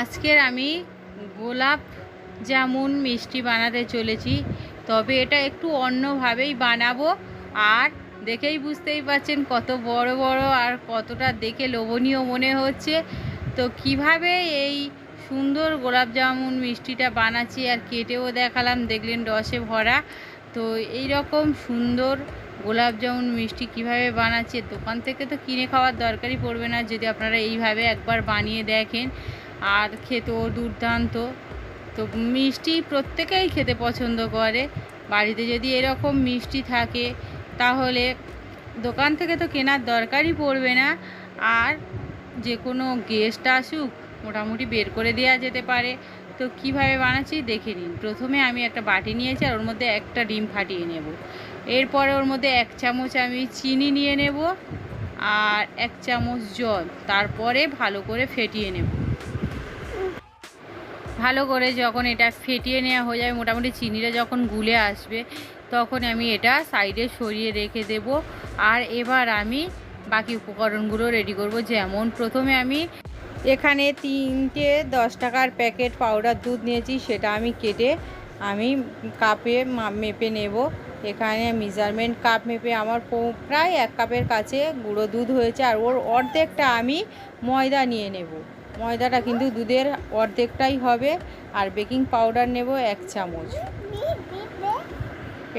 আজকের আমি গোলাপ জামুন মিষ্টি বানাতে চলেছি, তবে এটা একটু অন্যভাবেই বানাবো। আর দেখেই বুঝতেই পারছেন কত বড় বড় আর কতটা দেখে লোভনীয় মনে হচ্ছে। তো কীভাবে এই সুন্দর গোলাপ জামুন মিষ্টিটা বানাচ্ছি আর কেটেও দেখালাম, দেখলেন রসে ভরা। তো এই রকম সুন্দর গোলাপ জামুন মিষ্টি কীভাবে বানাচ্ছে, দোকান থেকে তো কিনে খাওয়ার দরকারই পড়বে না, যদি আপনারা এইভাবে একবার বানিয়ে দেখেন। আর খেতেও দুর্দান্ত। তো মিষ্টি প্রত্যেকেই খেতে পছন্দ করে। বাড়িতে যদি এরকম মিষ্টি থাকে, তাহলে দোকান থেকে তো কেনার দরকারই পড়বে না। আর যে কোনো গেস্ট আসুক, মোটামুটি বের করে দেওয়া যেতে পারে। তো কীভাবে বানাচ্ছি দেখে নিন। প্রথমে আমি একটা বাটি নিয়েছি আর ওর মধ্যে একটা ডিম ফাটিয়ে নেব। এরপরে ওর মধ্যে এক চামচ আমি চিনি নিয়ে নেব আর এক চামচ জল। তারপরে ভালো করে ফেটিয়ে নেব। ভালো করে যখন এটা ফেটিয়ে নেওয়া হয়ে যাবে, মোটামুটি চিনিটা যখন গুলে আসবে, তখন আমি এটা সাইডে সরিয়ে রেখে দেব। আর এবার আমি বাকি উপকরণগুলো রেডি করব। যেমন প্রথমে আমি এখানে তিনটে দশ টাকার প্যাকেট পাউডার দুধ নিয়েছি, সেটা আমি কেটে আমি কাপে মেপে নেব। এখানে মেজারমেন্ট কাপ মেপে আমার প্রায় এক কাপের কাছে গুঁড়ো দুধ হয়েছে, আর ওর অর্ধেকটা আমি ময়দা নিয়ে নেব। ময়দাটা কিন্তু দুধের অর্ধেকটাই হবে আর বেকিং পাউডার নেব এক চামচ।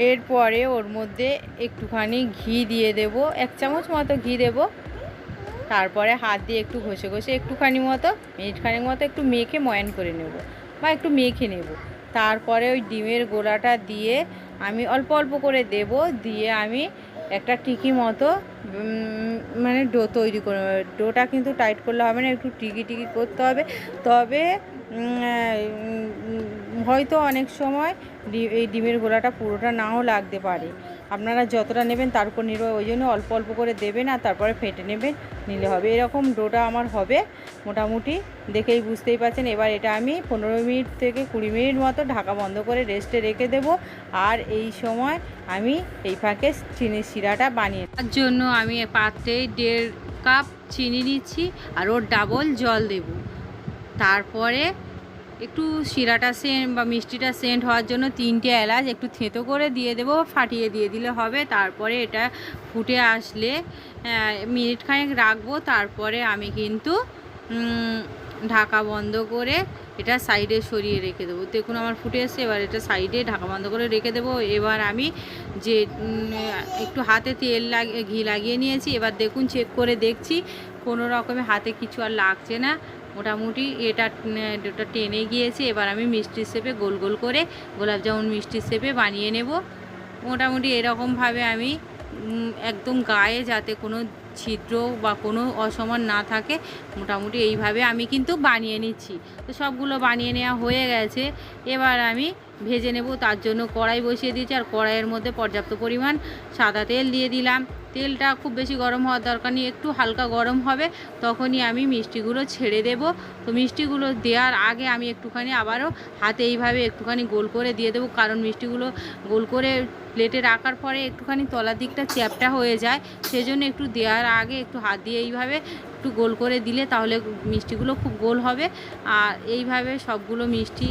এরপরে ওর মধ্যে একটুখানি ঘি দিয়ে দেব, এক চামচ মতো ঘি দেব। তারপরে হাত দিয়ে একটু ঘষে ঘষে একটুখানি মতো, মিনিটখানেক মতো একটু মেখে ময়ান করে নেব বা একটু মেখে নেব। তারপরে ওই ডিমের গোলাটা দিয়ে আমি অল্প অল্প করে দেব, দিয়ে আমি একটা টিকি মতো মানে ডো তৈরি করে, ডোটা কিন্তু টাইট করলে হবে না, একটু টিকি টিকি করতে হবে। তবে হয়তো অনেক সময় এই ডিমের গোলাটা পুরোটা নাও লাগতে পারে। আপনারা যতটা নেবেন তার উপর নির্ভর, ওই জন্য অল্প অল্প করে দেবেন আর তারপরে ফেটে নেবেন, নিলে হবে। এরকম ডোটা আমার হবে মোটামুটি, দেখেই বুঝতেই পারছেন। এবার এটা আমি পনেরো মিনিট থেকে কুড়ি মিনিট মতো ঢাকা বন্ধ করে রেস্টে রেখে দেব। আর এই সময় আমি এই ফাঁকে চিনির শিরাটা বানিয়ে তার জন্য আমি পাত্রে দেড় কাপ চিনি নিচ্ছি আর ওর ডাবল জল দেব। তারপরে একটু শিরাটা সেন্ট বা মিষ্টিটা সেন্ট হওয়ার জন্য তিনটে এলাচ একটু থেঁতো করে দিয়ে দেবো, ফাটিয়ে দিয়ে দিলে হবে। তারপরে এটা ফুটে আসলে মিনিট খানেক রাখব। তারপরে আমি কিন্তু ঢাকা বন্ধ করে এটা সাইডে সরিয়ে রেখে দেবো। দেখুন আমার ফুটে এসছে, এবার এটা সাইডে ঢাকা বন্ধ করে রেখে দেবো। এবার আমি যে একটু হাতে তেল লাগিয়ে ঘি লাগিয়ে নিয়েছি, এবার দেখুন চেক করে দেখছি, কোনো রকমে হাতে কিছু আর লাগছে না। মোটামুটি এটা ওটা টেনে গিয়েছে। এবার আমি মিষ্টির শেপে গোল গোল করে গোলাপ জামুন মিষ্টির শেপে বানিয়ে নেব। মোটামুটি এরকমভাবে আমি একদম গায়ে যাতে কোনো ছিদ্র বা কোনো অসমান না থাকে, মোটামুটি এইভাবে আমি কিন্তু বানিয়ে নিচ্ছি। তো সবগুলো বানিয়ে নেওয়া হয়ে গেছে। এবার আমি ভেজে নেব, তার জন্য কড়াই বসিয়ে দিয়েছি আর কড়াইয়ের মধ্যে পর্যাপ্ত পরিমাণ সাদা তেল দিয়ে দিলাম। তেলটা খুব বেশি গরম হওয়ার দরকার নেই, একটু হালকা গরম হবে, তখনই আমি মিষ্টিগুলো ছেড়ে দেব। তো মিষ্টিগুলো দেওয়ার আগে আমি একটুখানি আবারও হাতে এইভাবে একটুখানি গোল করে দিয়ে দেবো, কারণ মিষ্টিগুলো গোল করে প্লেটে রাখার পরে একটুখানি তলার দিকটা চ্যাপটা হয়ে যায়। সেজন্য একটু দেওয়ার আগে একটু হাত দিয়ে এইভাবে একটু গোল করে দিলে তাহলে মিষ্টিগুলো খুব গোল হবে। আর এইভাবে সবগুলো মিষ্টি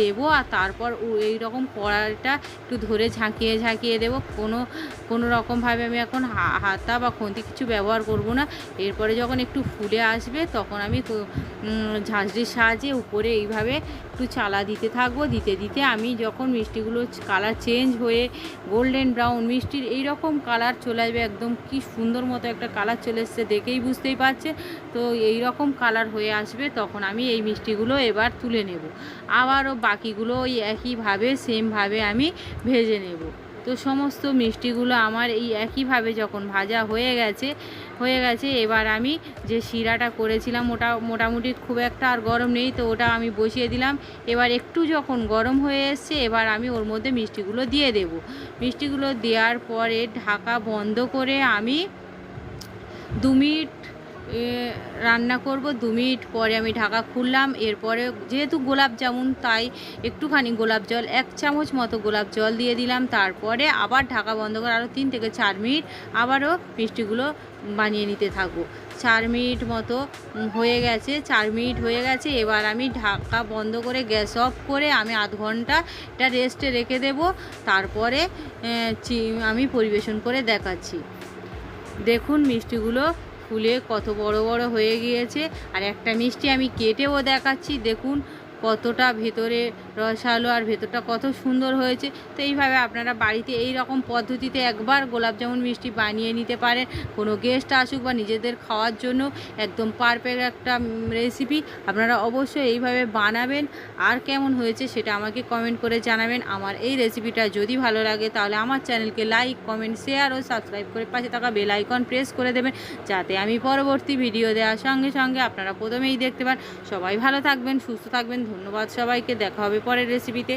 দেবো আর তারপর এই রকম কড়াইটা একটু ধরে ঝাঁকিয়ে ঝাঁকিয়ে দেবো। কোনো কোনো রকমভাবে আমি এখন হাতা বা খন্তি কিছু ব্যবহার করব না। এরপরে যখন একটু ফুলে আসবে তখন আমি ঝাঁঝরির সাহায্যে উপরে এইভাবে একটু চালা দিতে থাকব। দিতে দিতে আমি যখন মিষ্টিগুলো কালার চেঞ্জ হয়ে গোল্ডেন ব্রাউন মিষ্টির এই রকম কালার চলে আসবে। একদম কি সুন্দর মতো একটা কালার চলে এসছে দেখেই বুঝতেই পারছে তো এই রকম কালার হয়ে আসবে, তখন আমি এই মিষ্টিগুলো এবার তুলে নেব। আবারও বাকিগুলো ওই একইভাবে সেমভাবে আমি ভেজে নেব। তো সমস্ত মিষ্টিগুলো আমার এই একইভাবে যখন ভাজা হয়ে গেছে হয়ে গেছে, এবার আমি যে শিরাটা করেছিলাম, ওটা মোটামুটি খুব একটা আর গরম নেই, তো ওটা আমি বসিয়ে দিলাম। এবার একটু যখন গরম হয়ে এসছে, এবার আমি ওর মধ্যে মিষ্টিগুলো দিয়ে দেব। মিষ্টিগুলো দেওয়ার পরে ঢাকা বন্ধ করে আমি দু মিনিট রান্না করব দু মিনিট পরে আমি ঢাকা খুললাম। এরপরে যেহেতু গোলাপ জামুন, তাই একটুখানি গোলাপ জল, এক চামচ মতো গোলাপ জল দিয়ে দিলাম। তারপরে আবার ঢাকা বন্ধ করে আরও তিন থেকে চার মিনিট আবারও মিষ্টিগুলো বানিয়ে নিতে থাকব। চার মিনিট মতো হয়ে গেছে, চার মিনিট হয়ে গেছে। এবার আমি ঢাকা বন্ধ করে গ্যাস অফ করে আমি আধ ঘণ্টা এটা রেস্টে রেখে দেব। তারপরে আমি পরিবেশন করে দেখাচ্ছি। দেখুন মিষ্টিগুলো ফুলে কত বড় বড় হয়ে গিয়েছে। আর একটা মিষ্টি আমি কেটেও দেখাচ্ছি দেখুন। কতটা ভেতরে রসালো আর ভেতরটা কত সুন্দর হয়েছে। তো এইভাবে আপনারা বাড়িতে এই রকম পদ্ধতিতে একবার গোলাপ জামুন মিষ্টি বানিয়ে নিতে পারেন। কোনো গেস্ট আসুক বা নিজেদের খাওয়ার জন্য একদম পারফেক্ট একটা রেসিপি আপনারা অবশ্যই এইভাবে বানাবেন। আর কেমন হয়েছে সেটা আমাকে কমেন্ট করে জানাবেন। আমার এই রেসিপিটা যদি ভালো লাগে তাহলে আমার চ্যানেলকে লাইক কমেন্ট শেয়ার ও সাবস্ক্রাইব করে পাশে থাকা বেল আইকন প্রেস করে দেবেন। যাতে আমি পরবর্তী ভিডিও দেওয়ার সঙ্গে সঙ্গে আপনারা প্রথমেই দেখতে পান। সবাই ভালো থাকবেন, সুস্থ থাকবেন। ধন্যবাদ সবাইকে দেখা হবে পরের রেসিপিতে